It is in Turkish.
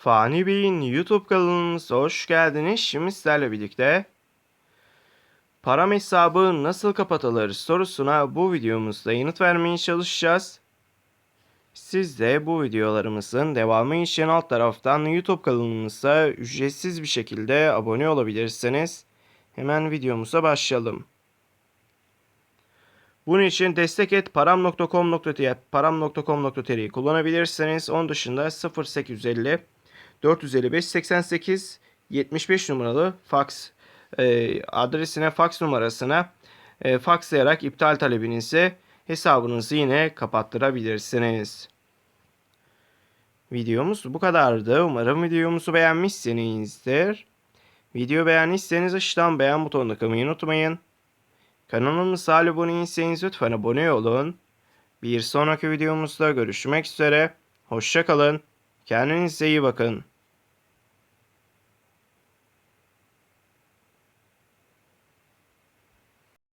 Fani Bey'in YouTube kanalımıza hoş geldiniz. Şimdi sizlerle birlikte param hesabı nasıl kapatılır sorusuna bu videomuzda yanıt vermeye çalışacağız. Siz de bu videolarımızın devamı için alt taraftan YouTube kanalımıza ücretsiz bir şekilde abone olabilirsiniz. Hemen videomuza başlayalım. Bunun için destek et param.com.tr param.com.tr'yi kullanabilirsiniz. Onun dışında 0850 455 88 75 numaralı fax e, adresine fax numarasına e, faxlayarak iptal talebinizi hesabınızı yine kapattırabilirsiniz. Videomuz bu kadardı. Umarım videomuzu beğenmişsinizdir. Video beğendiyseniz aşağıdan beğen butonuna kılmayı unutmayın. Kanalımıza abone değilseniz lütfen abone olun. Bir sonraki videomuzda görüşmek üzere. Hoşçakalın. Kendinize iyi bakın.